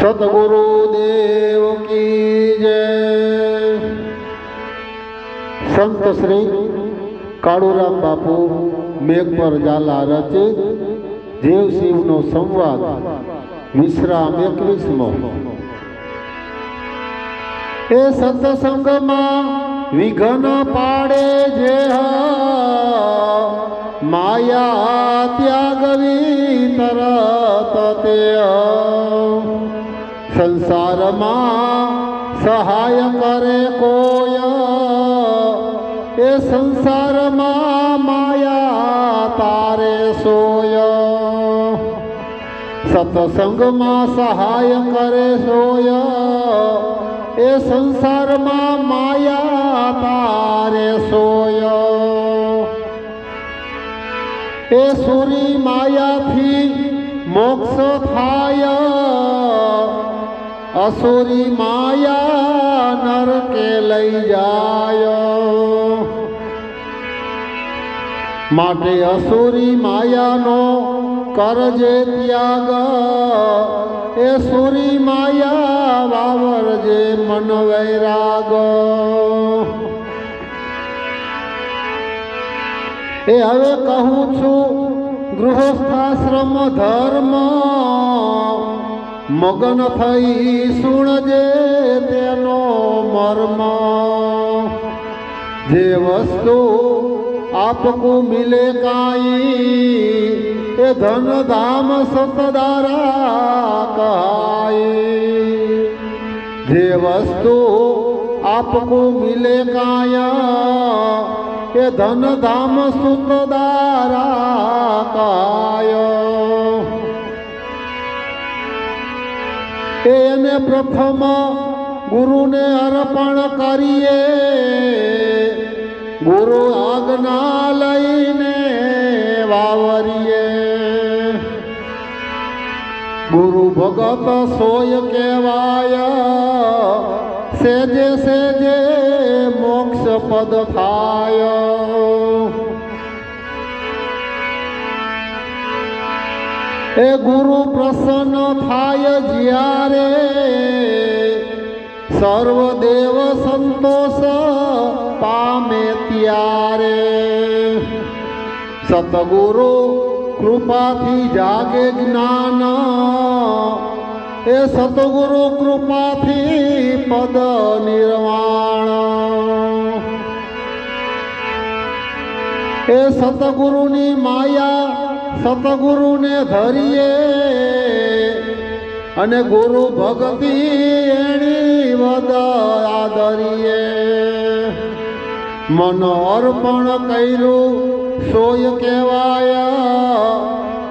સદગુરુ દેવ કી જય. સંત શ્રી કાળુરામ બાપુ મેઘ ઝાલા રચિત દેવશિવનો સંવાદ વિશ્રામ એકવીસમો. એ સત્સંગમાં વિઘન પાડે જે માયા સંસારમાં સહાય કરે કોય એ સંસારમાં માયા તારે સોય. સત્સંગમાં સહાય કરે સોય. એ સંસારમાં માયા તારે સોય. એ સુરી માયાથી મોક્ષ થાય. અસુરી માયા નરકે લઈ જાય. માટે અસુરી માયાનો કરજે ત્યાગ, એ સુરી માયા વાવરજે મન વૈરાગ. એ હવે કહું છું, ગૃહસ્થાશ્રમ ધર્મ મગન થઈ સુણજે તેનો મર્મ. જે વસ્તુ આપકુ મિલે કાઈ, એ ધન ધામ સતદારા કહાઈ. જે વસ્તુ આપકુ મિલે કાયા એ ધન ધામ સુતદારા કાય એને પ્રથમ ગુરુને અર્પણ કરીએ. ગુરુ આજ્ઞા લઈને વાવરીએ. ગુરુ ભગત સોય કહેવાય, સેજે સેજે મોક્ષ પદ થાય એ ગુરુ પ્રસન્ન થાય જ્યારે સર્વ દેવ સંતોષ પામે ત્યારે. સતગુરુ કૃપાથી જાગે જ્ઞાન. એ સતગુરુ કૃપાથી પદ નિર્વાણ. એ સતગુરુની માયા સતગુરુને ધરીએ અને ગુરુ ભક્તિ એણી આદરીએ. મન અર્પણ કર્યું, સોય કહેવાય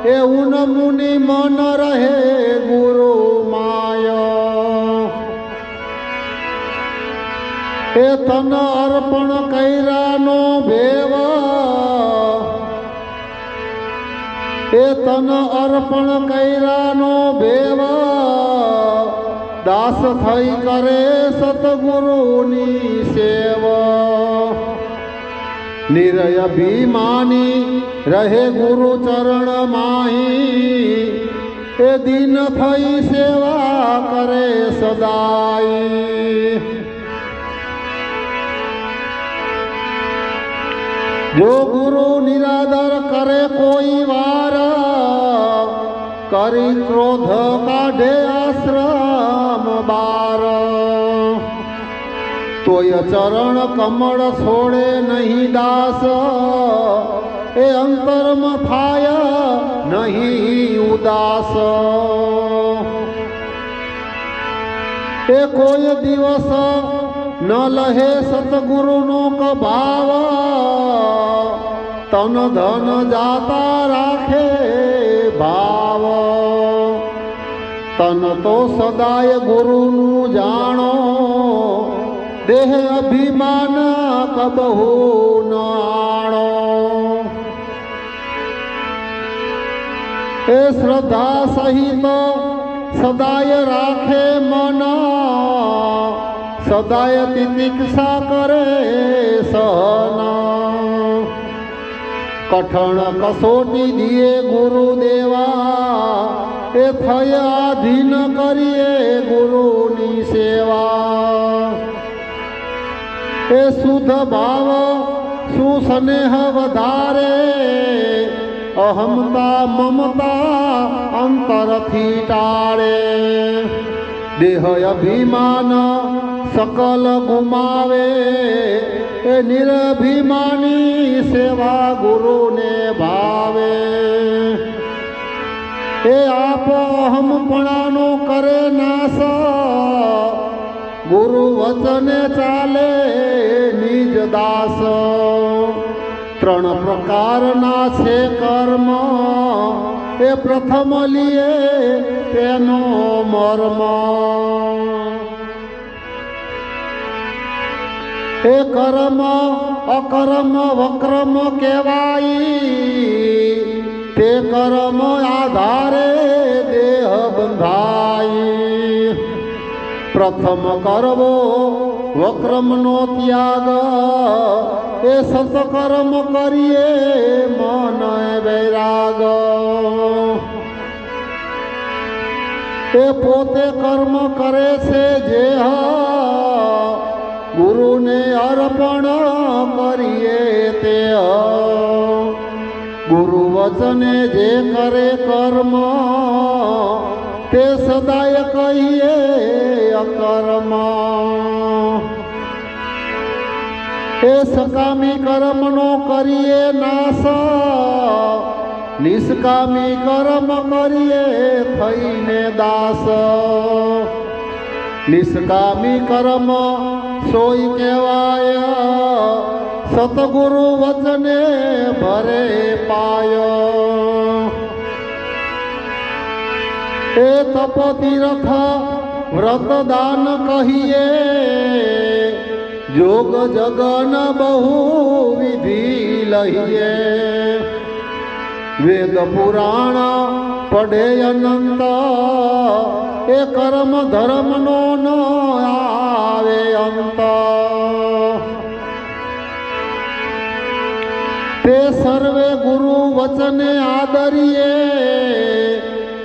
એ ઉન મુનિ મન રહે ગુરુ માય. એ તન અર્પણ કર્યાનો એ તન અર્પણ કૈરાનો ભેવા દાસ થઈ કરે સતગુરુની સેવા. નિરય ભીમાની રહે ગુરુ ચરણ માહી, એ દિન થઈ સેવા કરે સદાય જો ગુરુ નિરાદર કરી ક્રોધ કાઢે આશ્રમ બાર. તોય ચરણ કમળ છોડે નહીં દાસ. એ અંતરમાં થાય નહીં ઉદાસ. એ કોઈ દિવસ ન લહે સતગુરુનો કભાવ. તન ધન જાતા રાખે ભાવ. તન તો સદાય ગુરુનું જાણો. દેહ અભિમાન કબહુ ન આણો એ શ્રદ્ધા સહિત સદાય રાખે મન. સદાય તિતિક્ષા કરે સહન. કઠણ કસોટી દિયે ગુરુદેવા. એ થયા ધીન કરીએ ગુરુની સેવા. એ શુદ્ધ ભાવ, સુસ્નેહ વધારે. અહમતા, મમતા, અંતરથી ટાળે. દેહ અભિમાન, સકલ ગુમાવે. નિરભિમાની સેવા ગુરુને ભાવે. એ આપ અહમપણાનો કરે નાશ ગુરુ વચને ચાલે નિજ દાસ. ત્રણ પ્રકારના છે કર્મ. એ પ્રથમ લીએ તેનો મર્મ. એ કર્મ, અકર્મ, વક્રમ કહેવાય. તે કર્મ આધારે દેહ બંધાય. પ્રથમ કરવો વક્રમનો ત્યાગ. એ સતકર્મ કરીએ મન વૈરાગ. એ પોતે કર્મ કરે છે જે ગુરુને અર્પણ કરીએ તે. ગુરુ વચને જે કરે કર્મ, તે સદાય કહીએ અકર્મ. એ સકામી કર્મનો કરીએ નાશ, નિષ્કામી કર્મ કરીએ થઈને દાસ. નિષ્કામી કર્મ સોય કહેવાય, સતગુરુ વચને ભરે પાય. એ તપ તીર્થ વ્રત દાન કહીએ. જોગ જગન બહુ વિધિ લહીએ. વેદ પુરાણ પડે અનંત એ કર્મ ધર્મનો ન આવે અંત. તે સર્વે ગુરુ વચને આદરીએ,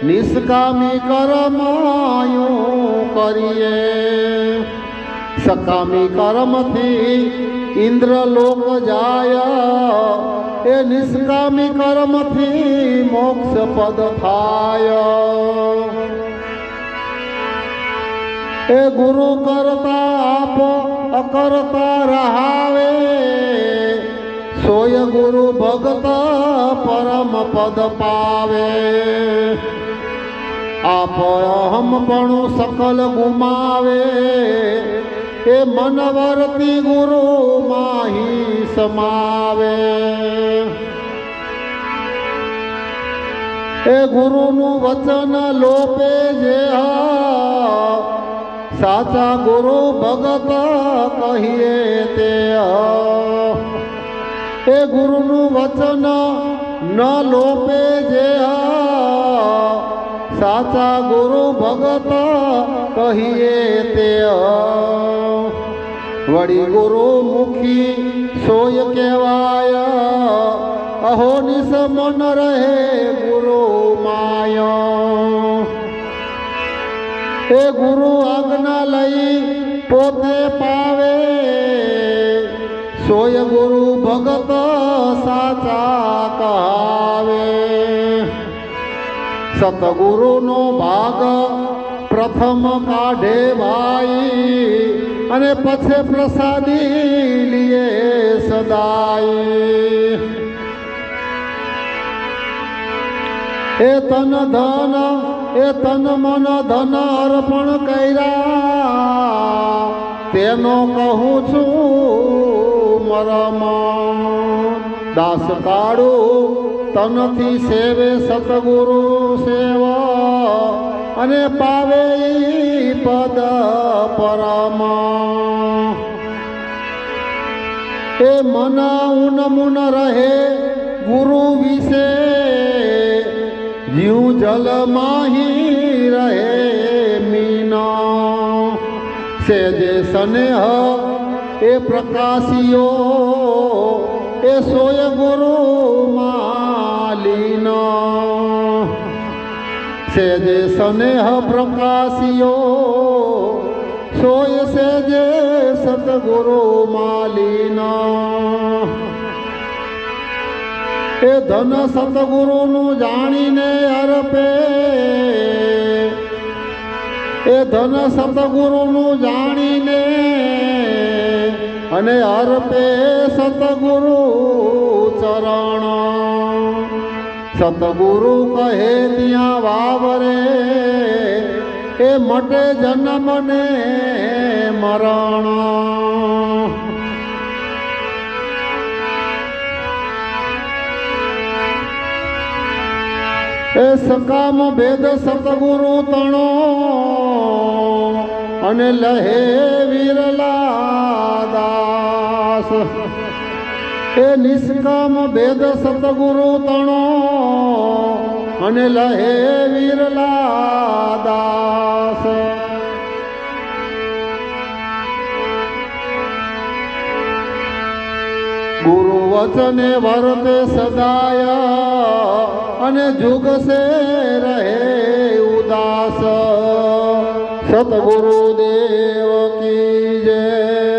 નિષ્કામી કર્માયું કરીએ. સકામી કર્મથી ઇન્દ્ર લોક જાય, એ નિષ્કામી કર્મથી મોક્ષ પદ થાય. એ ગુરુ કરતા આપો અકરતા રહાવે. સોય ગુરુ ભગત પરમ પદ પાવે. આપ અહમપણું સકલ ગુમાવે. એ મનવર્તી ગુરુ માહી સમાવે. એ ગુરુનું વચન લોપે જે સાચા ગુરુ ભગત કહીએ તે. એ ગુરુનું વચન ન લોપે જે સાચા ગુરુ ભગત કહીએ તે. વળી ગુરુ મુખી સોય કહેવાય. અહો નિસ મન રહે ગુરુ માયા. એ ગુરુ આજ્ઞા લઈ પોતે પાવે. સોય ગુરુ ભગત સાચા કહાવે. સતગુરુનો ભાગ પ્રથમ કાઢે ભાઈ, અને પછી પ્રસાદી લીએ સદાય એ તન ધન એ તન મન ધન અર્પણ કર્યા. તેનો કહું છું મરમ. દાસ કાળું તનથી સેવે સતગુરુ સેવા. અને પાવે પદ પરમ. એ મન ઉન મુન રહે ગુરુ વિશે. જીવ જલ માહી રહે મીના સેજે સ્નેહ એ પ્રકાશિયો એ સોય ગુરુ માલીનો સેજે સ્નેહ પ્રકાશિયો સોય સેજે સત સતગુરુ માલીના એ ધન સતગુરુનું જાણીને અર્પે. એ ધન સતગુરુનું જાણીને અને અર્પે સતગુરુ ચરણ. સતગુરુ કહે ત્યાં વાવરે, એ મટે જન્મને મરણ. એ સકામ ભેદ સતગુરુ તણો અને લહે વિરલા એ નિષ્કામ ભેદ સતગુરુ તણો અને લહે વિરલા દાસ વચને વર્તે સદાય. અને જુગ સે રહે ઉદાસ. સતગુરુદેવ કી જય.